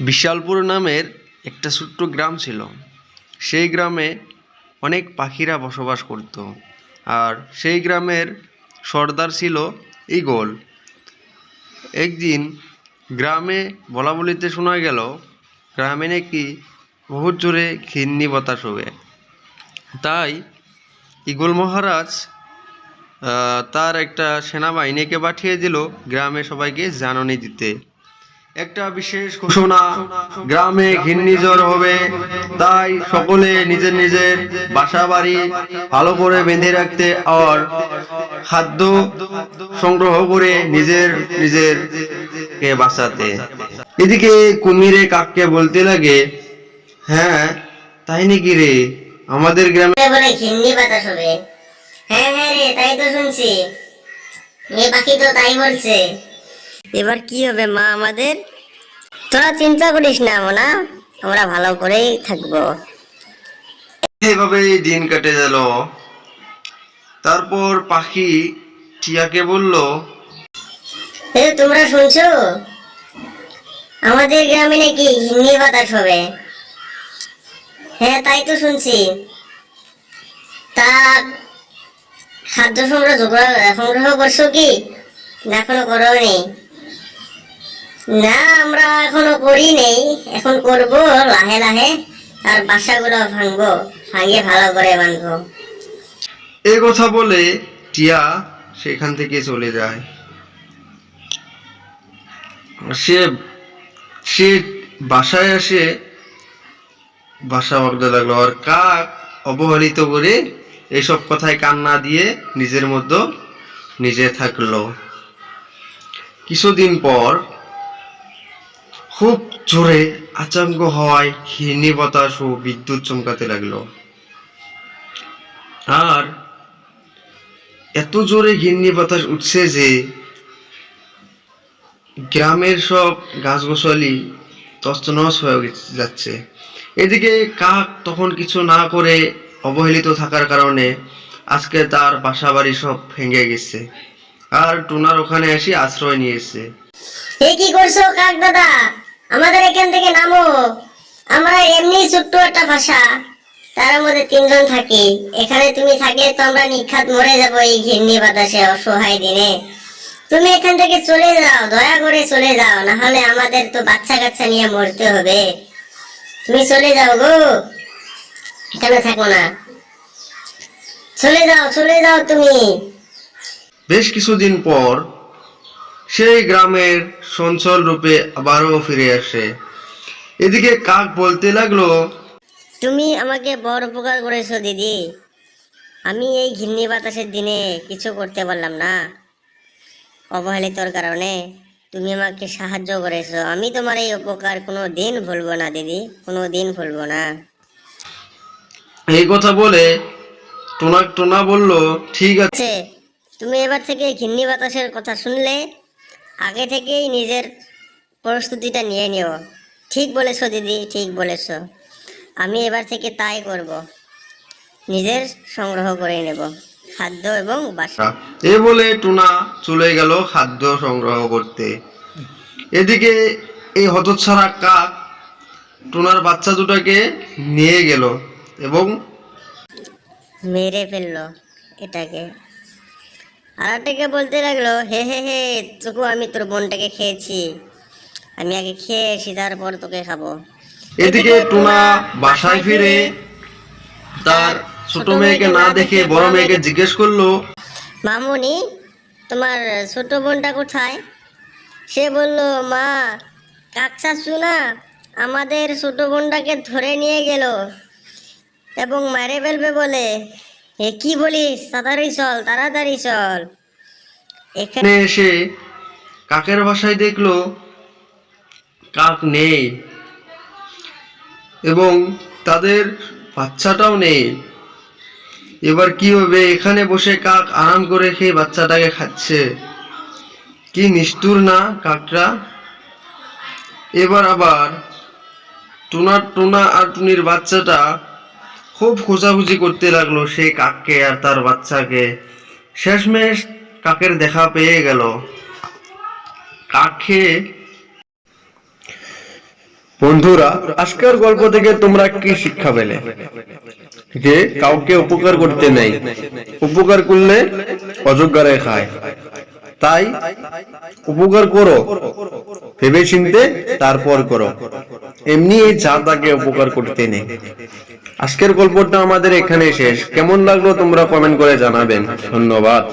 বিশালপুর নামের একটা ছোট্ট গ্রাম ছিল। সেই গ্রামে অনেক পাখিরা বসবাস করত আর সেই গ্রামের সর্দার ছিল ঈগল। একদিন গ্রামে বলা বলিতে শোনা গেল, গ্রামে নাকি বহুত জোরে ঘিন্নি বাতাস হবে। তাই ঈগল মহারাজ তার একটা সেনাবাহিনীকে পাঠিয়ে দিল গ্রামে সবাইকে জাননি দিতে। একটা বিশেষ ঘোষণা গ্রামে ঘূর্ণিঝড় হবে তাই সকলে নিজের নিজের বাসা বাড়ি ভালো করে বেঁধে রাখতে আর খাদ্য সংগ্রহ করে নিজের নিজের কে বাঁচাতে। এদিকে কুমিরে কাককে বলতে লাগে হ্যাঁ তাই নাকি রে? আমাদের গ্রামে ঘিন্নি বাতাস হবে। হ্যাঁ হ্যাঁ রে তাই তো শুনছি। এ পাখি তো তাই বলছে। এবার কি হবে মা আমাদের? তোরা চিন্তা করিস না মোনা। আমরা ভালো করেই থাকব। এভাবেই দিন কেটে গেল। তারপর পাখি টিয়াকে বলল এ তোমরা শুনছো? আমাদের গ্রামে নাকি ঘিন্নি বাতাস হবে। হ্যাঁ তাই তো শুনছি। তা খাদ্য সংগ্রহ সংগ্রহ করছ কি? না এখনও করোনি। না, আমরা এখনও করি নেই। এখন করব লাহে লাহে। আর বাসাগুলো ভাঙবো, ভাঙিয়ে ভালো করে বাঁধবো। এ কথা বলে টিয়া সেখান থেকে চলে যায়। সে সে বাসায় আসে বাসা বাঁধতে লাগল। আর কাক অবহেলিত করে এইসব কথায় কান্না দিয়ে নিজের মধ্যে নিজে থাকল। কিছুদিন পর খুব জোরে আচমক হওয়ায় ঘির্ণি বাতাস ও বিদ্যুৎ চমকাতে লাগল। আর এত জোরে ঘিন্নি বাতাস উঠছে যে গ্রামের সব গাছগোছালি তস্তনস হয়ে যাচ্ছে। এদিকে কাক তখন কিছু না করে অবহেলিত থাকার কারণে আজকে তার বাসা বাড়ি সব ভেঙে গেছে। আর টুনার ওখানে এসে আশ্রয় নিয়েছে। কি করছ, কাক দাদা? আমাদের এখান থেকে নামো। আমরা এমনি ছোট্ট একটা ভাষা, তার মধ্যে তিনজন থাকি। এখানে তুমি থাকলে তো আমরা নিখাত মরে যাব এই ঘিন্নি বাতাসে অসহায় দিনে। তুমি এখান থেকে চলে যাও, দয়া করে চলে যাও, না হলে আমাদের তো বাচ্চা কাচ্চা নিয়ে মরতে হবে। তুমি চলে যাও গো। এখানে থাকো না। চলে যাও চলে যাও তুমি। বেশ কিছুদিন পর সেই গ্রামের সঞ্চল রূপে আবারও ফিরে আসে। এদিকে কাক বলতে লাগল তুমি আমাকে বড় উপকার করেছ দিদি। আমি এই ঘিন্নি বাতাসের দিনে কিছু করতে পারলাম না। অবহেলিতর কারণে তুমি আমাকে সাহায্য করেছ। আমি তোমার এই উপকার কোনো দিন ভুলবো না দিদি। কোনো দিন ভুলবো না। এই কথা বলে টোনা টোনা বলল ঠিক আছে আছে। তুমি এবার থেকে ঘিন্নি বাতাসের কথা শুনলে আগে থেকেই নিজের প্রস্তুতিটা নিয়ে নিও। ঠিক বলেছ দিদি ঠিক বলেছ। আমি এবার থেকে তাই করব। নিজের সংগ্রহ করে নেব খাদ্য এবং বাসা। এ বলে টুনা চলে গেল খাদ্য সংগ্রহ করতে। এদিকে এই হতচ্ছাড়া কাক টুনার বাচ্চা দুটাকে নিয়ে গেল এবং মেরে ফেলল এটাকে। আর একটাকে বলতে লাগল হে হে হে তোকে আমি তোর বোনটাকে খেয়েছি। আমি আগে খেয়ে এসি তারপর তোকে খাব। এদিকে টুনা বাসায় ফিরে তার ছোট মেয়েকে না দেখে বড় মেয়েকে জিজ্ঞেস করল মামুনি তোমার ছোট বোনটা কোথায়? সে বলল মা কাকসা সুনা আমাদের ছোট বোনটাকে ধরে নিয়ে গেল এবং মারে ফেলবে বলে। এ কি বলিস? তাড়াতাড়ি চল তাড়াতাড়ি চল। এখানে এসে কাকের বাসায় দেখল কাক নেই এবং তাদের বাচ্চাটাও নেই। এবার কি হবে? এখানে বসে কাক আরাম করে খেয়ে বাচ্চাটাকে খাচ্ছে। কি নিষ্ঠুর না কাকটা? এবার আবার টুনা টুনা আর টুনির বাচ্চাটা খুব খোঁজাখুঁজি করতে লাগল সেই কাককে আর তার বাচ্চাকে। শেষমেশ কাকের দেখা পেয়ে গেল। কাক বন্ধুরা, আজকের গল্প থেকে তোমরা কি শিক্ষা পেলে? যে কাউকে উপকার করতে নেই। উপকার করলে অযোগ্যরায় খায়। তাই উপকার করো ভেবে চিনতে তারপর করো। এমনি এই যা তাকে উপকার করতে নেই। আজকের গল্পটা আমাদের এখানে শেষ। কেমন লাগল তোমরা কমেন্ট করে জানাবেন। ধন্যবাদ।